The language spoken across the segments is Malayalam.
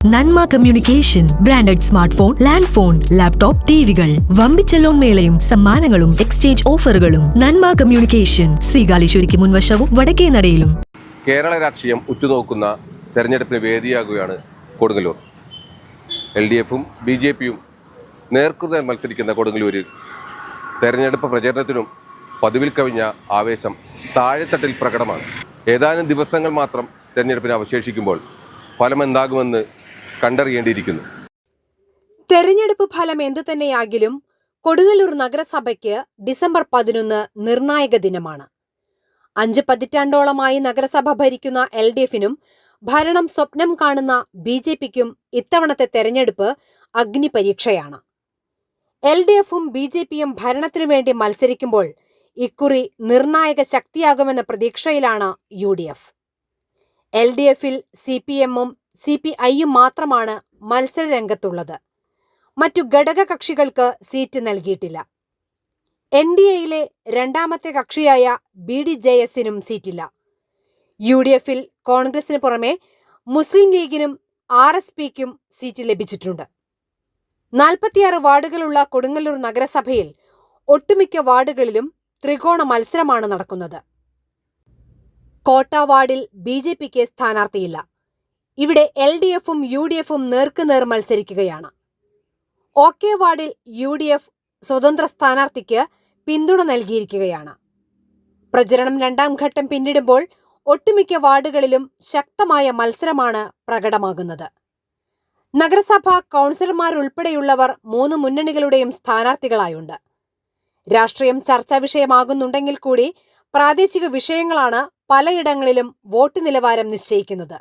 നന്മ communication branded smart phone land phone laptop ടിവികൾ. വമ്പിച്ച ലോൺ മേളയും സമ്മാനങ്ങളും എക്സ്ചേഞ്ച് ഓഫറുകളും. നന്മ കമ്മ്യൂണിക്കേഷൻ ശ്രീകാലേശ്വരിക്ക് മുൻവശവും വടക്കേ നടയിലും. കേരള രാഷ്ട്രീയം ഉറ്റുനോക്കുന്ന തെരഞ്ഞെടുപ്പിന് വേദിയാകുകയാണ് കൊടുങ്ങല്ലൂർ. എൽ ഡി എഫും ബി ജെ പിയും നേർക്കുനേർ മത്സരിക്കുന്ന കൊടുങ്ങല്ലൂരിൽ തെരഞ്ഞെടുപ്പ് പ്രചരണത്തിനും പതിവിൽ കവിഞ്ഞ ആവേശം താഴെത്തട്ടിൽ പ്രകടമാണ്. ഏതാനും ദിവസങ്ങൾ മാത്രം തെരഞ്ഞെടുപ്പിന് അവശേഷിക്കുമ്പോൾ ഫലം എന്താകുമെന്ന് കണ്ടറിയേണ്ടിയിരിക്കുന്നു. തെരഞ്ഞെടുപ്പ് ഫലം എന്തു തന്നെയാകിലും കൊടുങ്ങല്ലൂർ നഗരസഭയ്ക്ക് ഡിസംബർ പതിനൊന്ന് നിർണായക ദിനമാണ്. അഞ്ച് പതിറ്റാണ്ടോളമായി നഗരസഭ ഭരിക്കുന്ന എൽ ഡി എഫിനും ഭരണം സ്വപ്നം കാണുന്ന ബി ജെ പിക്കും ഇത്തവണത്തെ തെരഞ്ഞെടുപ്പ് അഗ്നിപരീക്ഷയാണ്. എൽ ഡി എഫും ബി ജെ പിയും ഭരണത്തിനു വേണ്ടി മത്സരിക്കുമ്പോൾ ഇക്കുറി നിർണായക ശക്തിയാകുമെന്ന പ്രതീക്ഷയിലാണ് U D F. L D എഫിൽ സി പി എമ്മും സി പി ഐയും മാത്രമാണ് മത്സരരംഗത്തുള്ളത്. മറ്റു ഘടകകക്ഷികൾക്ക് സീറ്റ് നൽകിയിട്ടില്ല. എൻ ഡി എയിലെ രണ്ടാമത്തെ കക്ഷിയായ ബി ഡി ജെ എസിനും സീറ്റില്ല. യു ഡി എഫിൽ കോൺഗ്രസിന് പുറമെ മുസ്ലിം ലീഗിനും ആർ എസ് പിക്കും സീറ്റ് ലഭിച്ചിട്ടുണ്ട്. നാൽപ്പത്തിയാറ് വാർഡുകളുള്ള കൊടുങ്ങല്ലൂർ നഗരസഭയിൽ ഒട്ടുമിക്ക വാർഡുകളിലും ത്രികോണ മത്സരമാണ് നടക്കുന്നത്. കോട്ട വാർഡിൽ ബി ജെ പിക്ക് സ്ഥാനാർത്ഥിയില്ല. ഇവിടെ എൽ ഡി എഫും യു ഡി എഫും നേർക്കുനേർ മത്സരിക്കുകയാണ്. ഒ കെ വാർഡിൽ യു ഡി എഫ് സ്വതന്ത്ര സ്ഥാനാർത്ഥിക്ക് പിന്തുണ നൽകിയിരിക്കുകയാണ്. പ്രചരണം രണ്ടാം ഘട്ടം പിന്നിടുമ്പോൾ ഒട്ടുമിക്ക വാർഡുകളിലും ശക്തമായ മത്സരമാണ് പ്രകടമാകുന്നത്. നഗരസഭ കൗൺസിലർമാരുൾപ്പെടെയുള്ളവർ മൂന്ന് മുന്നണികളുടെയും സ്ഥാനാർത്ഥികളായുണ്ട്. രാഷ്ട്രീയം ചർച്ചാ വിഷയമാകുന്നുണ്ടെങ്കിൽ കൂടി പ്രാദേശിക വിഷയങ്ങളാണ് പലയിടങ്ങളിലും വോട്ട് നിലവാരം നിശ്ചയിക്കുന്നത്.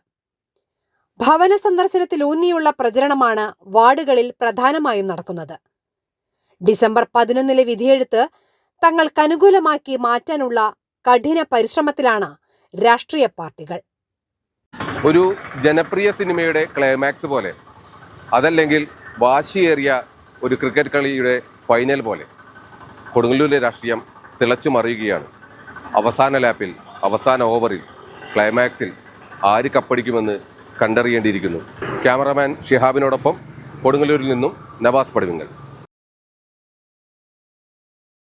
ഭവന സന്ദർശനത്തിലൂന്നിയുള്ള പ്രചരണമാണ് വാർഡുകളിൽ പ്രധാനമായും നടക്കുന്നത്. ഡിസംബർ പതിനൊന്നിലെ വിധിയെഴുത്ത് തങ്ങൾക്കനുകൂലമാക്കി മാറ്റാനുള്ള കഠിന പരിശ്രമത്തിലാണ് രാഷ്ട്രീയ പാർട്ടികൾ. ഒരു ജനപ്രിയ സിനിമയുടെ ക്ലൈമാക്സ് പോലെ അതല്ലെങ്കിൽ വാശിയേറിയ ഒരു ക്രിക്കറ്റ് കളിയുടെ ഫൈനൽ പോലെ കൊടുങ്ങല്ലൂരിലെ രാഷ്ട്രീയം തിളച്ചു മറിയുകയാണ്. അവസാന ലാപ്പിൽ അവസാന ഓവറിൽ ക്ലൈമാക്സിൽ ആര് കപ്പടിക്കുമെന്ന് കണ്ടറിയേണ്ടിയിരിക്കുന്നു. ക്യാമറമാൻ ഷിഹാബിനോടൊപ്പം കൊടുങ്ങല്ലൂരിൽ നിന്നും നവാസ് പടിവിങ്ങൽ